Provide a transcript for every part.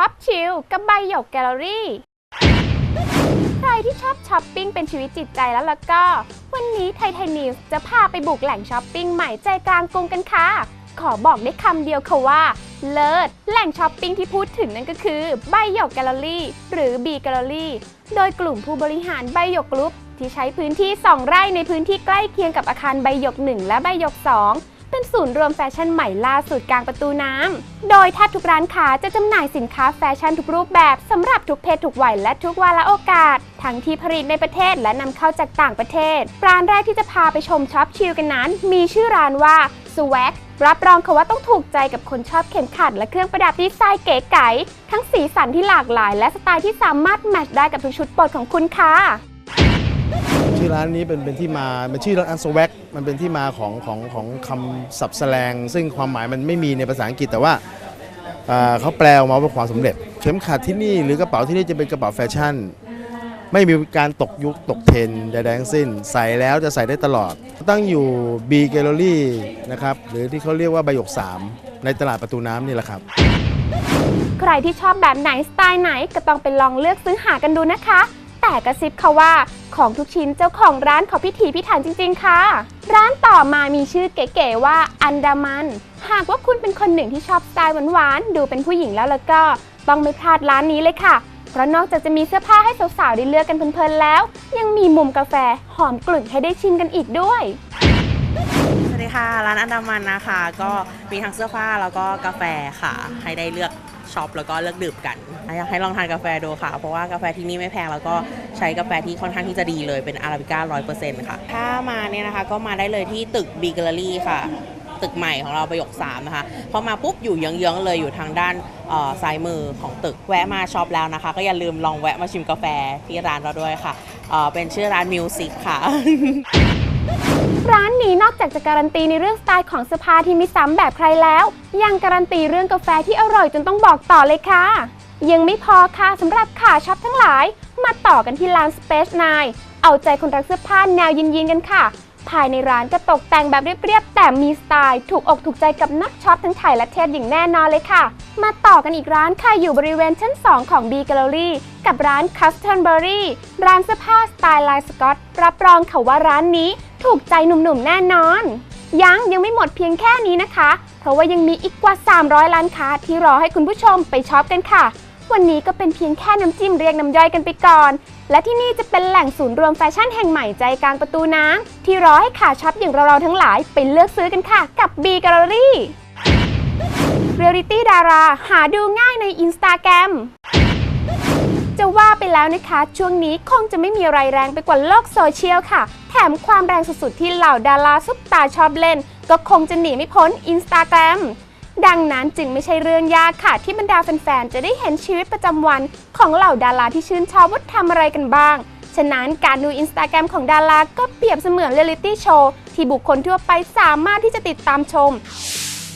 ช็อปชิลกับใบหยกแกลเลอรี่ ใครที่ชอบช้อปปิ้งเป็นชีวิตจิตใจแล้วล่ะก็ วันนี้ไททานิวส์จะพาไปบุกแหล่งช้อปปิ้งใหม่ใจกลางกรุงกันค่ะ ขอบอกได้คำเดียวค่ะว่า เลิศ แหล่งช้อปปิ้งที่พูดถึงนั่นก็คือใบหยกแกลเลอรี่ หรือ B แกลเลอรี่ โดยกลุ่มผู้บริหารใบหยกกรุ๊ปที่ใช้พื้นที่ 2 ไร่ในพื้นที่ใกล้เคียงกับอาคารใบหยก 1 และใบหยก 2 ศูนย์รวมแฟชั่นใหม่ล่าสุดกลางประตูน้ำ โดยแทบทุกร้านค้าจะจำหน่ายสินค้าแฟชั่นทุกรูปแบบสำหรับทุกเพศทุกวัยและทุกวาระโอกาส ทั้งที่ผลิตในประเทศและนำเข้าจากต่างประเทศ ร้านแรกที่จะพาไปชมช็อปชิลกันนั้น มีชื่อร้านว่า Swag รับรองค่ะว่าต้องถูกใจกับคนชอบเข็มขัดและเครื่องประดับดีไซน์เก๋ไก๋ทั้งสีสันที่หลากหลาย และสไตล์ที่สามารถแมทช์ได้กับทุกชุดโปรดของคุณค่ะ ชื่อร้านนี้เป็นเป็นที่มามันชื่อร้านอันสแวกมันเป็นที่มาของของของคำศัพท์แสลง ซึ่งความหมายมันไม่มีในภาษาอังกฤษแต่ว่าเอ่อเขาแปลออกมาว่าความสำเร็จ เข็มขัดที่นี่หรือกระเป๋าที่นี่จะเป็นกระเป๋าแฟชั่น ไม่มีการตกยุคตกเทรนด์ใดๆทั้งสิ้น ใส่แล้วจะใส่ได้ตลอด ตั้งอยู่ B Gallery นะครับหรือที่เขาเรียกว่าใบหยก 3 ในตลาดประตูน้ำนี่แหละครับ ใครที่ชอบแบบไหนสไตล์ไหนก็ต้องไปลองเลือกซื้อหากันดูนะคะ แต่กระซิบค่ะว่าของทุกชิ้นเจ้าของร้านเขาพิถีพิถันจริง ๆ ค่ะ ร้านต่อมามีชื่อเก๋ๆว่าอันดามัน หากว่าคุณเป็นคนหนึ่งที่ชอบสไตล์หวานๆดูเป็นผู้หญิงแล้วแล้วก็ต้องไม่พลาดร้านนี้เลยค่ะ เพราะนอกจากจะมีเสื้อผ้าให้สาวๆได้เลือกกันเพลินๆแล้ว ยังมีมุมกาแฟหอมกลุ่นให้ได้ชิมกันอีกด้วยสวัสดีค่ะ ร้านอันดามันนะคะ ก็มีทั้งเสื้อผ้าแล้วก็กาแฟค่ะ ให้ได้เลือก ช็อปแล้วก็เลือกดื่มกันอยากให้ลองทานกาแฟดูค่ะ เพราะว่ากาแฟที่นี่ไม่แพงแล้วก็ใช้กาแฟที่ค่อนข้างที่จะดีเลยเป็นอาราบิก้าร้อยเปอร์เซ็นต์ค่ะ ถ้ามาเนี่ยนะคะก็มาได้เลยที่ตึกบีเกอรี่ค่ะตึกใหม่ของเราประโยค3นะคะพอมาปุ๊บอยู่เยื้องๆเลยอยู่ทางด้านเอ่อซ้ายมือของตึกแวะมาช็อปแล้วนะคะ ก็อย่าลืมลองแวะมาชิมกาแฟที่ร้านเราด้วยค่ะเอ่อเป็นชื่อร้านมิวสิกค่ะ ร้านนี้นอกจากจะการันตีในเรื่องสไตล์ของเสื้อผ้าที่มีซ้ำแบบใครแล้ว ยังการันตีเรื่องกาแฟที่อร่อยจนต้องบอกต่อเลยค่ะ ยังไม่พอค่ะสำหรับขาช็อปทั้งหลาย มาต่อกันที่ร้าน Space 9 เอาใจคนรักเสื้อผ้าแนวยินๆกันค่ะ ภายในร้านก็ตกแต่งแบบเรียบๆแต่มีสไตล์ ถูกอกถูกใจกับนักช็อปทั้งไทยและเทศอย่างแน่นอนเลยค่ะ มาต่อกันอีกร้านค่ะอยู่บริเวณชั้น 2 ของ B Gallery กับร้าน Custom Berry ร้านเสื้อผ้าสไตล์ลายสกอตรับรองค่ะว่าร้านนี้ ถูกใจหนุ่มๆแน่นอน ยังยังไม่หมดเพียงแค่นี้นะคะ เพราะว่ายังมีอีกกว่า 300 ร้านค้าที่รอให้คุณผู้ชมไปช็อปกันค่ะ วันนี้ก็เป็นเพียงแค่น้ำจิ้มเรียงน้ำย่อยกันไปก่อน และที่นี่จะเป็นแหล่งศูนย์รวมแฟชั่นแห่งใหม่ใจกลางประตูน้ำที่รอให้ขาช็อปอย่างเราๆทั้งหลายไปเลือกซื้อกันค่ะ กับ B Gallery เรียลิตี้ดาราหาดูง่ายใน Instagram จะว่าไปแล้วนะคะ ช่วงนี้คงจะไม่มีอะไรแรงไปกว่าโลกโซเชียลค่ะ แถมความแรงสุดๆที่เหล่าดาราซุปตาชอบเล่น ก็คงจะหนีไม่พ้น Instagram ดังนั้นจึงไม่ใช่เรื่องยากค่ะ ที่บรรดาแฟนๆ จะได้เห็นชีวิตประจำวันของเหล่าดาราที่ชื่นชอบว่าทำอะไรกันบ้าง ฉะนั้นการดู Instagram ของดาราก็เปรียบเสมือนเรียลิตี้โชว์ที่บุคคลทั่วไปสามารถที่จะติดตามชม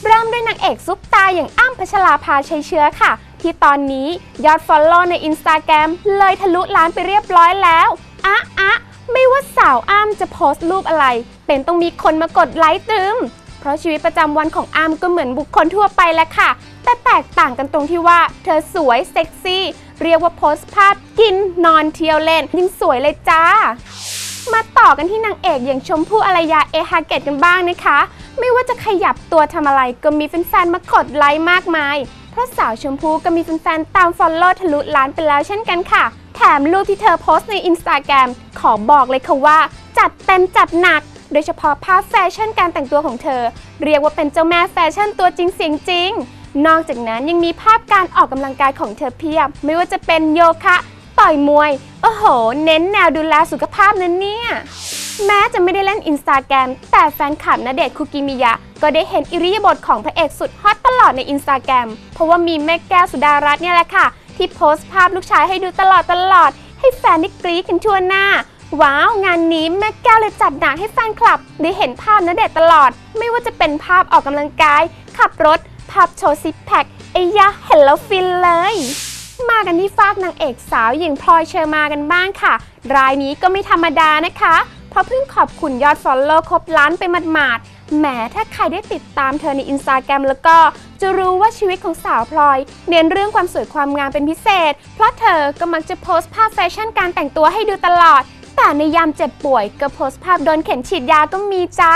เริ่มด้วยนางเอกซุปตาอย่างอ้ำพัชราภาชัยเชื้อค่ะ ที่ตอนนี้ยอดฟอลโล่ใน Instagram เลยทะลุล้านไปเรียบร้อยแล้วอะอะไม่ว่าสาวอ้ำจะโพสต์รูปอะไร เป็นต้องมีคนมากดไลค์ตึมเพราะชีวิตประจำวันของอ้ำก็เหมือนบุคคลทั่วไปแหละค่ะ แต่แตกต่างกันตรงที่ว่า เธอสวยเซ็กซี่ เรียกว่าโพสต์ภาพกินนอนเที่ยวเล่นยังสวยเลยจ้า มาต่อกันที่นางเอกอย่างชมพู่อารยาเอฮาเกตกันบ้างนะคะ ไม่ว่าจะขยับตัวทำอะไรก็มีแฟนๆมากดไลค์มากมาย เพราะสาวชมพู่ก็มีแฟนๆตามฟอลโล่ทะลุล้านไปแล้วเช่นกันค่ะ แถมรูปที่เธอโพสต์ในอินสตาแกรมขอบอกเลยค่ะว่า จัดเต็มจัดหนัก โดยเฉพาะภาพแฟชั่นการแต่งตัวของเธอ เรียกว่าเป็นเจ้าแม่แฟชั่นตัวจริงเสียงจริง นอกจากนั้นยังมีภาพการออกกำลังกายของเธอเพียบ ไม่ว่าจะเป็นโยคะ ต่อยมวย โอ้โห เน้นแนวดูแลสุขภาพนั้นเนี่ย แม้จะไม่ได้เล่นอินสตาแกรมแต่แฟนคลับณเดชน์คุกิมิยะ ก็ได้เห็นอิริยาบถของพระเอกสุดฮอตตลอดในอินสตาแกรมเพราะว่ามีแม่แก้วสุดารัตน์เนี่ยแหละค่ะ ที่โพสต์ภาพลูกชายให้ดูตลอดตลอด ให้แฟนได้กรี๊ดกันทั่วหน้า ว้าว งานนี้แม่แก้วเลยจัดหนักให้แฟนคลับ ได้เห็นภาพณเดชน์ตลอด ไม่ว่าจะเป็นภาพออกกำลังกาย ขับรถ ภาพโชว์ซิกแพคไอ้ยะเห็นแล้วฟินเลยมากันที่ฝากนางเอกสาวอย่างพลอยเชอร์มากันบ้างค่ะ รายนี้ก็ไม่ธรรมดานะคะ เพราะเพิ่งขอบคุณยอดฟอลโล่ครบล้านไปหมาดๆแหมถ้าใครได้ติดตามเธอในอินสตาแกรมแล้วก็ จะรู้ว่าชีวิตของสาวพลอย เน้นเรื่องความสวยความงามเป็นพิเศษ เพราะเธอก็มักจะโพสต์ภาพแฟชั่นการแต่งตัวให้ดูตลอด แต่ในยามเจ็บป่วยก็โพสต์ภาพโดนเข็นฉีดยาก็มีจ้า